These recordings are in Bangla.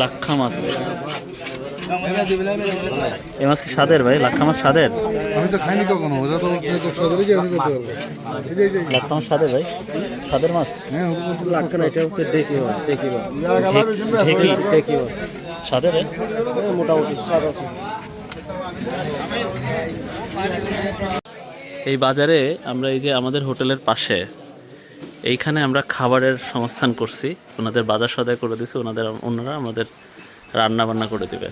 লাক্ষা মাছ। এই মাছ কি স্বাদের ভাই? লাক্ষা মাছ স্বাদের? আমি তো খাইনি কখনো। ওরা তো যে আমি করতে পারব যে, লাক্ষা মাছ স্বাদের ভাই? স্বাদের মাছ? হ্যাঁ বলছে না এটা হচ্ছে ডেকি মাছ ডেকি মাছ। ঢেকি ডেকি মাছ। এ? এই মোটামুটি স্বাদ আছে। এই বাজারে আমরা এই যে আমাদের হোটেলের পাশে এইখানে আমরা খাবারের সংস্থান করছি। ওনাদের বাজার সদায় করে দিছি ওনাদের ওনারা আমাদের রান্না বান্না করে দিবে।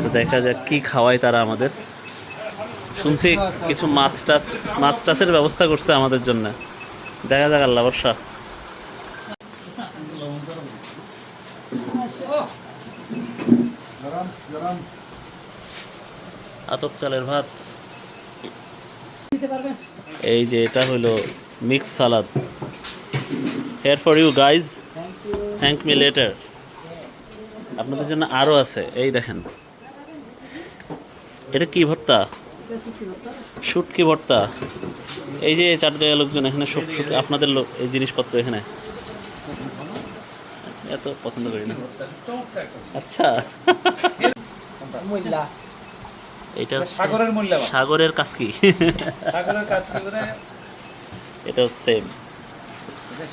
তো দেখা যাক কি খাওয়ায় তারা আমাদের। শুনছি কিছু মাছ টাছ মাছ টাছের ব্যবস্থা করছে আমাদের জন্য। দেখা যাক আল্লাহ বর্ষা আতপ চালের ভাত। এই যে এটা হলো mix salad. Here for you guys thank me later আপনাদের জন্য আরও আছে। এই দেখেন। এটা কি ভর্তা? শুটকি ভর্তা। এই যে চাটগাঁয়ের লোকজন এখানে শুট আপনাদের লোক এই জিনিসপত্র এখানে। এত পছন্দ করি না। আচ্ছা। এটা হচ্ছে সাগরের মূল্য সাগরের কাজ কি? সাগরের কাজ কি এটা সেম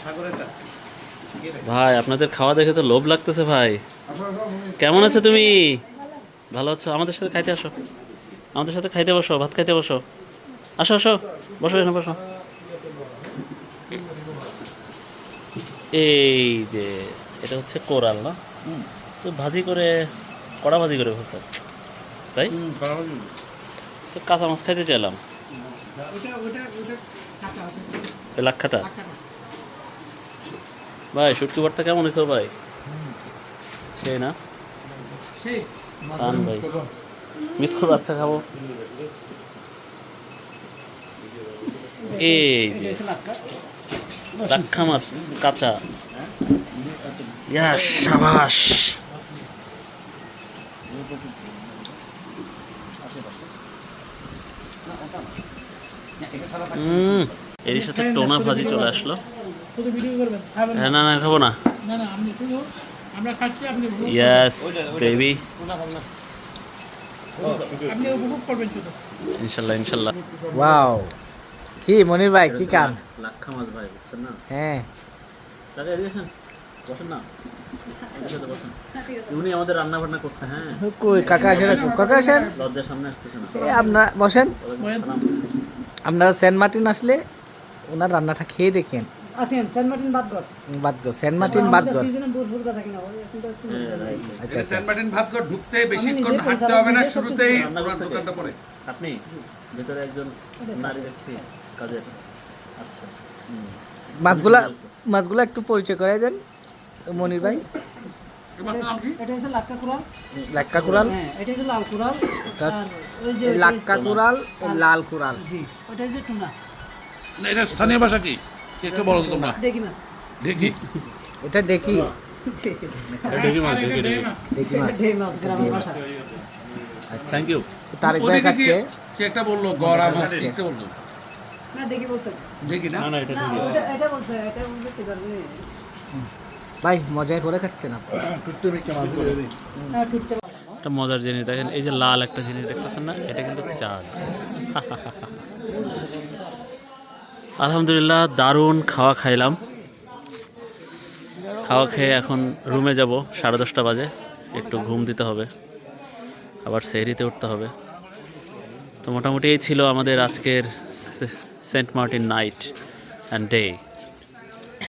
সাগরের কাজ ভাই আপনাদের খাওয়া দেখে তো লোভ লাগতেছে ভাই। কেমন আছো তুমি? ভালো আছো? আমাদের সাথে খাইতে আসো। আমাদের সাথে খাইতে বসো ভাত খাইতে বসো। আসো আসো। বসো এখানে বসো। এই যে। এটা হচ্ছে কোরাল না তো ভাজি করে কড়া ভাজি করে ফেলছে তাই তো কাঁচা মাছ খাইতে চাইলাম লাক্ষাটা ভাই শুটকি ভর্তা কেমন হয়েছে ভাই সেই না ভাই মিস করব আচ্ছা খাব এই লাক্ষা মাছ কাঁচা ইয়া সাবাস। এর সাথে টোনা ভাজি চলে আসলো। হ্যাঁ না না খাব না। না না আপনি শুধু আমরা খাচ্ছি আপনি উপভোগ- ইয়াস বেবি ইনশাল্লাহ ইনশাল্লাহ। ওয়াও কি মনির ভাই কি কাম? লাক্ষা মাছ ভাই বুঝছেন না? হ্যাঁ। বসেন না। উনি আমাদের রান্না বান্না করছে হ্যাঁ। কই কাকা আসেন কাকা আসেন। লজ্জার সামনে আসতেছে না। আপনারা বসেন। আপনারা সেন্ট মার্টিন আসলে ওনার রান্নাটা খেয়ে দেখেন। আসেন সেন্ট মার্টিন বাদগর বাদগর সেন্ট মার্টিন বাদগর সিজনে দূর ফুল থাকে না ওই এখন তো একটু আচ্ছা সেন্ট মার্টিন ভাতগড় ঢুকতে বেশিক্ষণ হাঁটতে হবে না শুরুতেই রান্না দোকানটা পড়ে। আপনি? ভেতরে একজন নারী দেখছি কাজের। আচ্ছা। মাছগুলা মাছগুলা একটু পরিচয় করে দেন মনির ভাই? এটা হচ্ছে লাক্কা কুড়াল। লাক্কা কুড়াল? হ্যাঁ এটা হচ্ছে লাল কুড়াল। আর ওই যে লাক্কা কুড়াল লাল কুড়াল। জি ওটা হচ্ছে টুনা। না, এটা স্থানীয় ভাষা কি? একটু বলো তো তোমরা। ডেকি মাছ। দেখি এটা দেখি দেখি মাছ দেখি দেখি দেখি মাছ। গ্রামের ভাষা। থ্যাংক ইউ তারেক ভাই কি একটা বলল? গড়া মাছ কি একটা বলল? ভাই মজাই করে খাচ্ছে না একটা মজার জিনিস দেখেন এই যে লাল একটা জিনিস দেখতেছেন না এটা কিন্তু চাঁদ আলহামদুলিল্লাহ দারুণ খাওয়া খাইলাম। খাওয়া খেয়ে এখন রুমে যাব সাড়ে দশটা বাজে একটু ঘুম দিতে হবে। আবার সেহরিতে উঠতে হবে। তো মোটামুটি এই ছিল আমাদের আজকের Saint Martin night and day